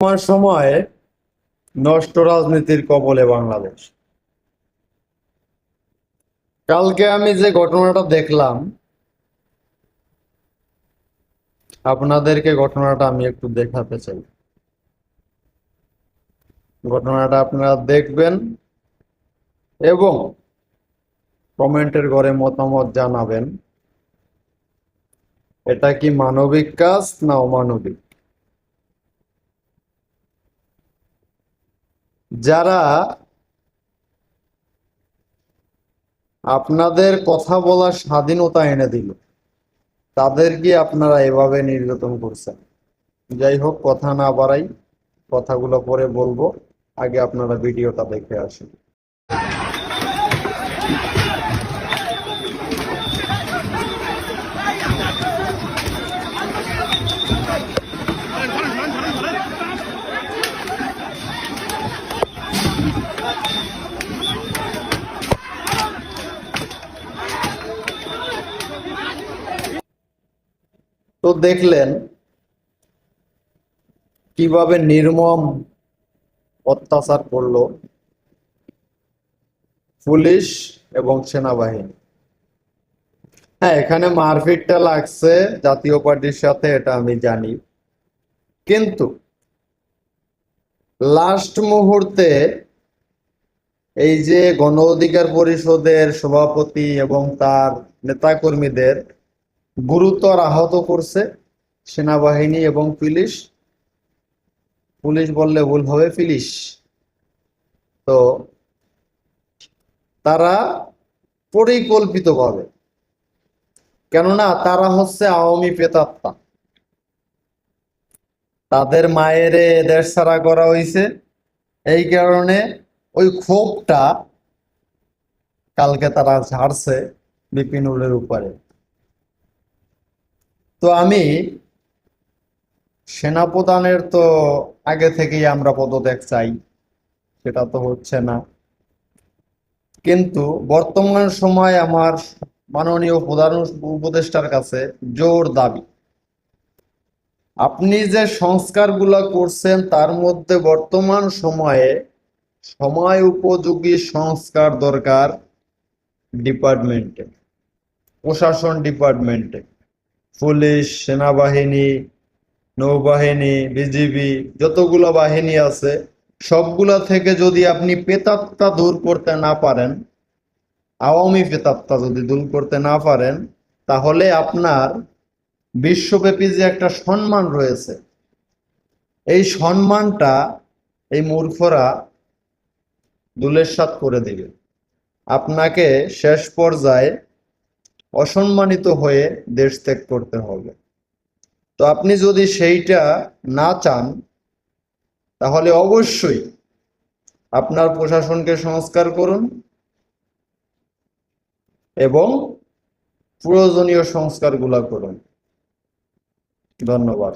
বর্তমান সময়ে নষ্ট রাজনীতির কবলে বাংলাদেশ। কালকে আমি যে ঘটনাটা দেখলাম, আপনাদেরকে ঘটনাটা আমি একটু দেখাতে চাই। ঘটনাটা আপনারা দেখবেন এবং কমেন্টের ঘরে মতামত জানাবেন। এটা কি মানবিক কাজ না অমানবিক? যারা আপনাদের কথা বলার স্বাধীনতা এনে দিল, তাদেরকে আপনারা এভাবে নির্যাতন করছেন। যাই হোক, কথা না বাড়াই, কথাগুলো পরে বলব। আগে আপনারা ভিডিওটা দেখে আসুন। তো দেখলেন কীভাবে নির্মম অত্যাচার করল পুলিশ এবং সেনাবাহিনী। হ্যাঁ এখানে মারপিটটা লাগছে জাতীয় পার্টির সাথে, এটা আমি জানি। কিন্তু লাস্ট মুহূর্তে এই যে গণ অধিকার পরিষদের সভাপতি এবং তার নেতাকর্মীদের গুরুতর আহত করছে সেনাবাহিনী এবং পুলিশ। পুলিশ বললে ভুল হবে, পুলিশ। তো তারা পরিকল্পিতভাবে, কেননা তারা হচ্ছে আওয়ামী প্রেতাত্মা। তাদের মায়ের দেশ ছাড়া করা হয়েছে। এই কারণে ওই ক্ষোভটা কালকে তারা ঝাড়ছে বিপিনুরের উপরে। তো আমি সেনাপ্রধানের তো আগে থেকেই আমরা পদত্যাগ চাই, সেটা তো হচ্ছে না। কিন্তু বর্তমান সময় আমার মাননীয় প্রধান উপদেষ্টার কাছে জোর দাবি। আপনি যে সংস্কারগুলো করছেন, তার মধ্যে বর্তমান সময়ে সময় উপযোগী সংস্কার দরকার ডিপার্টমেন্টে, প্রশাসন ডিপার্টমেন্টে। পুলিশ, সেনাবাহিনী, নৌবাহিনী, বিজিবি, যতগুলো বাহিনী আছে, সবগুলা থেকে যদি আপনি পেতাত্তা দূর করতে না পারেন, আওয়ামী পেতাত্তা যদি দূর করতে না পারেন, তাহলে আপনার বিশ্বব্যাপী যে একটা সম্মান রয়েছে, এই সম্মানটা এই মূর্খরা দুলেরসাত করে দেবে। আপনাকে শেষ পর্যায়ে অসম্মানিত হয়ে দেশ ত্যাগ করতে হবে। তো আপনি যদি সেইটা না চান, তাহলে অবশ্যই আপনার প্রশাসনকে সংস্কার করুন এবং প্রয়োজনীয় সংস্কারগুলো করুন। ধন্যবাদ।